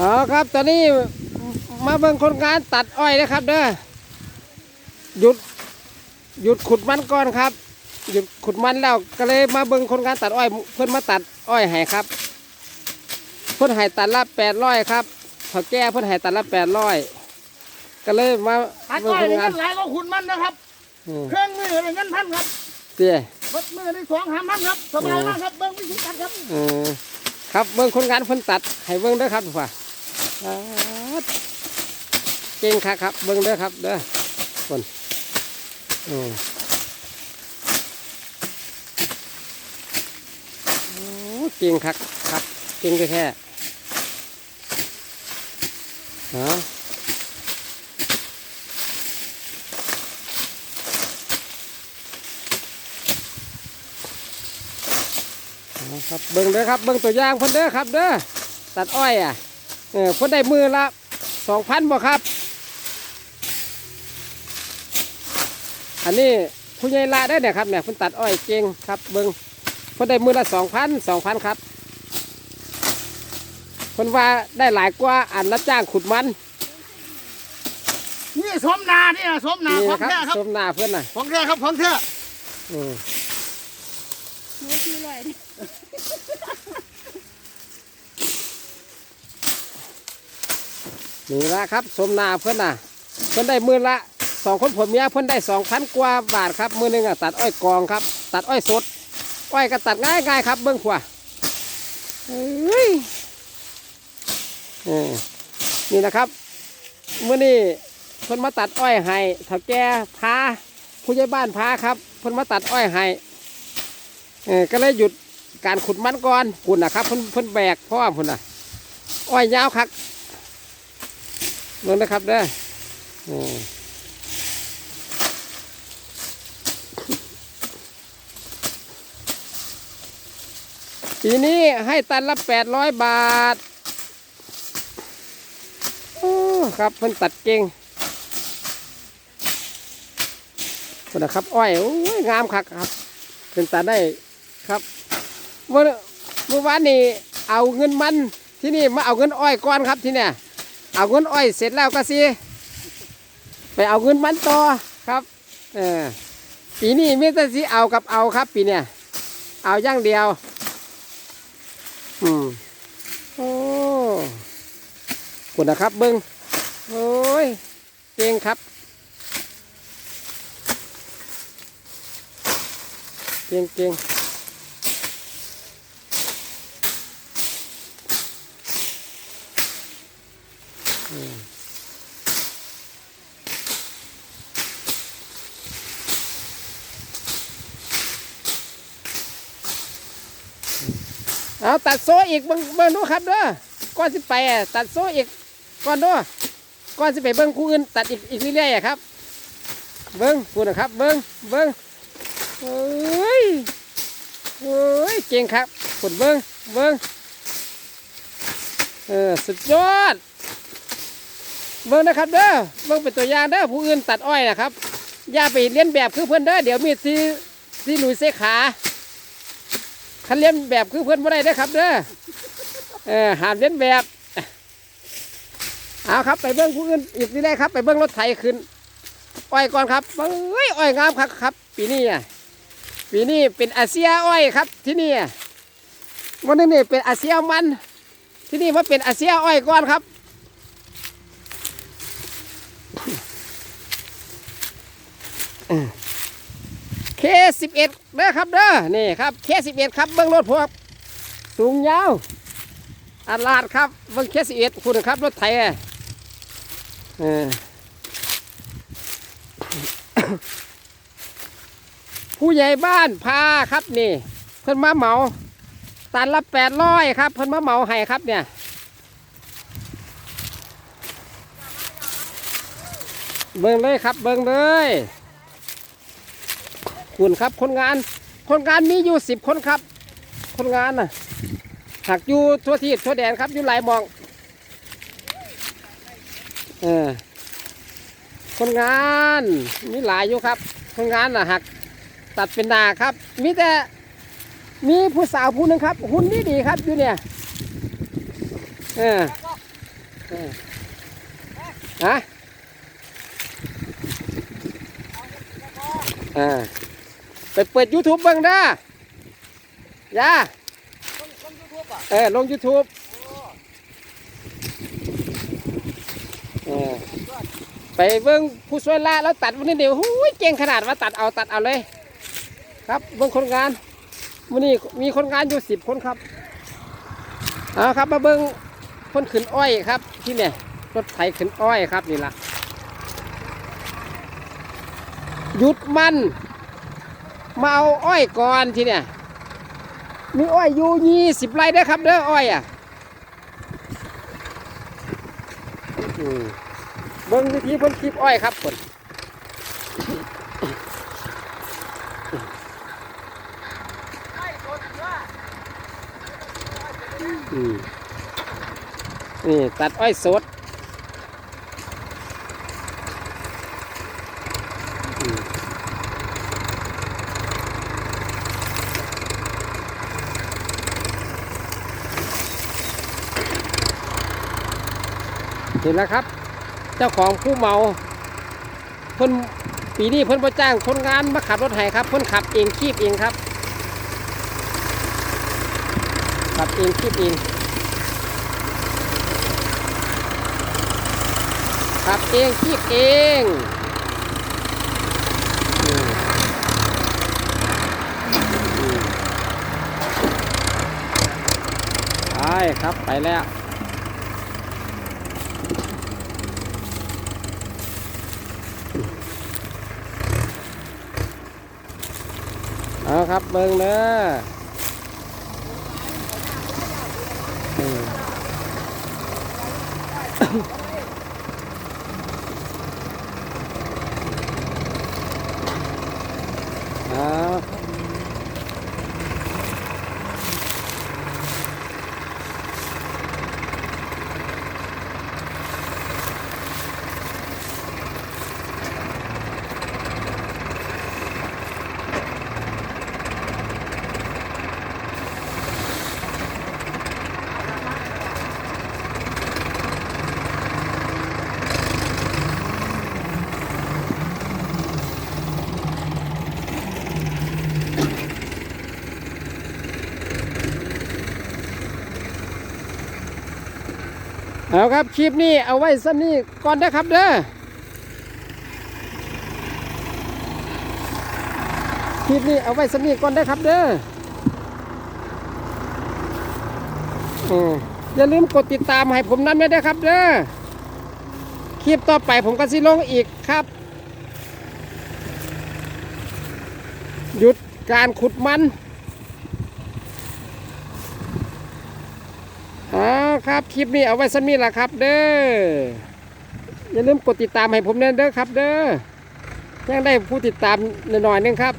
อ๋อครับตอนนี้มาเบิ่งคนงานตัดอ้อยนะครับเด้อหยุดหยุดขุดมันก่อนครับ หยุดขุดมันแล้วก็เลยมาเบิ่งคนงานตัดอ้อย เพิ่นมาตัดอ้อยให้ครับ เพิ่นให้ตัดละแปดร้อยครับเขาแก้เพิ่นให้ตัดละแปดร้อยก็เลยมาตัดเบิ่งอ้อยคนนี่งาเงินนหลายก็คุณมันนะครับ อืมเครื่องมือนี่เงินพันครับเตี้ย รถมือนี่สองสามพันครับสบายมากครับเบิ้งวิธีตัดครับ เออครับเบิ่งคนงานเพิ่นตัดให้เบิ่งเด้อครับว่า เก่งครับครับเบิ่งเด้อครับเด้อคนอืมโอ้เก่งครับครับเก่งแท้ๆฮะครับเบิ่งเด้อครับเบิ่งตัวอย่างเพิ่นเด้อครับเด้อตัดอ้อยอะ เออเพิ่นได้มือละสองพันบ่ครับ อันนี้ผู้ใหญ่ละได้อเนี่ยครับเนี่ยเพิ่นตัดอ้อยเก่งครับเบิ่งเพิ่นได้มือละสองพันสองพันครับเพิ่นว่าได้หลายกว่าอันรับจ้างขุดมันนี่สมนานี่นะสมนานี่ของนะครับแท้ครับสมหนาเพื่อนน่ะของแท้ครับของแท้อืมหัวที่ลอย นี่ละครับ สมนาเพื่อนน่ะ เพื่อนได้มือละสองคนผมเมียเพื่อนได้สองพันกว่าบาทครับ มือหนึ่งอะตัดอ้อยกองครับ ตัดอ้อยสด อ้อยก็ตัดง่ายง่ายๆครับ เบิ้องขวาเฮ้ยนี่นะครับมื่อนี้เพิ่นมาตัดอ้อยให้ถ้าแก่พาผู้ใหญ่บ้านพาครับ เพิ่นมาตัดอ้อยให้เออก็เลยหยุดการขุดมันก่อนคุณนะครับเพิ่นเพิ่นแบกเพราะว่าพุ่นน่ะ อ้อยยาวคัก เบิ่งนะครับเด้ออืมปีนี้ให้ตันละแปดร้อยบาท โอ้ ครับเพิ่นตัดเก่งคนนะครับ อ้อย โอ้ย งามคักครับเป็นตัดได้ครับ เมื่อเมื่อวานนี้เอาเงินมันที่นี่มาเอาเงินอ้อยก่อนครับที่เนี่ย เอาเงินอ้อยเสร็จแล้วก็สิไปเอาเงินมันต่อครับเออปีนี้มิตรสิเอากับเอาครับ ปีเนี่ยเอาย่างเดียว อืมโอ้คุณนะครับเบิ้งโอ้ยเก่งครับเก่งเก่ง เอาตัดโซ่อีกเบิ่งเบิ่งดูครับเด้อก่อนสิไปอะตัดโซ่อีกก่อนด้อก่อนสิไปเบิ่งคู่อื่นตัดอีกอีกเรื่อยๆอะครับ เบิ่งพูดนะครับ เบิ่งเบิ่งเอ้ยเอ้ยเก่งครับพูดเบิ่งเบิ่งเออสุดยอด เบิ่งนะครับเด้อเบิ่งเป็นตัวอย่างเด้อผู้อื่นตัดอ้อยนะครับอย่าไปเลียนแบบคือเพื่อนเด้อเดี๋ยวมีที่ที่หลุยเสขา คันเลียนแบบคือเพื่อนบ่ได้เด้ครับเด้อเออหามเลียนแบบเอาครับไปเบิ้งผู้อื่นอีกนี่ได้ครับ ไปเบิ้งรถไถขึ้นอ้อยก่อนครับเอ้ยอ้อยงามครับครับ ปีนี้อะปีนี้เป็นอาเซียอ้อยครับ ที่นี่อะวันนี้เป็นอาเซียมัน ที่นี่มาเป็นอาเซียอ้อยก่อนครับ เคสิบเอ็ดเด้อครับเด้อนี่ครับเคสิบเอ็ดครับเบิ้องรถพวกสูงยาวอัลาดครับเบิ้องเคสิบเอ็ดคุณครับรถไถอะเออผู้ใหญ่บ้านพาครับนี่ เพิ่นมาเหมาตันละแปดร้อยครับ เพิ่นมาเหมาให้ครับเนี่ยเบิ้งเลยครับเบิ้งเลย คุณครับ คนงาน คนงานมีอยู่สิบคนครับ คนงานน่ะหากอยู่ทั่วที่ทั่วแดนครับอยู่หลายมองเออคนงานมีหลายอยู่ครับ คนงานน่ะหักตัดเป็นนาครับ มีแต่มีผู้สาวผู้หนึ่งครับ หุ่นนี่ดีครับอยู่เนี่ยเออเออฮะอ่า ไปเปิด YouTube เบิ่งเด้อย่าเออลง YouTube เออไปเบิ่งผู้ช่วยละแล้วตัดวันนี้เดี๋ยวหูยเก่งขนาดว่าตัดเอาตัดเอาเลย ครับเบิ่งคนงานวันนี้มีคนงานอยู่สิบคนครับเอาครับมาเบิ่งคนขึ้นอ้อยครับ ที่เนี่ยรถไถขึ้นอ้อยครับนี่ละหยุดมัน มาเอาอ้อยก่อนทีเนี่ยมีอ้อยอยู่ยี่สิบไร่เด้อครับเด้ออ้อยอะเบิ่งวิธีเพ่นคลิปอ้อยครับคนนี่ตัดอ้อยสด เห็นแล้วครับ เจ้าของผู้เมาเพิ่นปีนี้เพิ่นประจ้างคนงานมาขับรถไถครับ เพิ่นขับเองคีบเองครับ ขับเองคีบเองขับเองคีบเองไปครับไปแล้ว เอาครับเบิ้งเด้อ เอาครับคลิปนี้เอาไว้สักนี้ก่อนนะครับเด้อคลิปนี้เอาไว้สักนี้ก่อนนะครับเด้ออย่าลืมกดติดตามให้ผมนั้นไว้ด้วยครับเด้อคลิปต่อไปผมก็สิลงอีกครับ หยุดการขุดมันอ๋อ ครับ คลิปนี้เอาไว้สักนี้ละครับ เด้อ อย่าลืมกดติดตามให้ผมเด้อครับ เด้อยังได้ผู้ติดตามหน่อยนึงครับ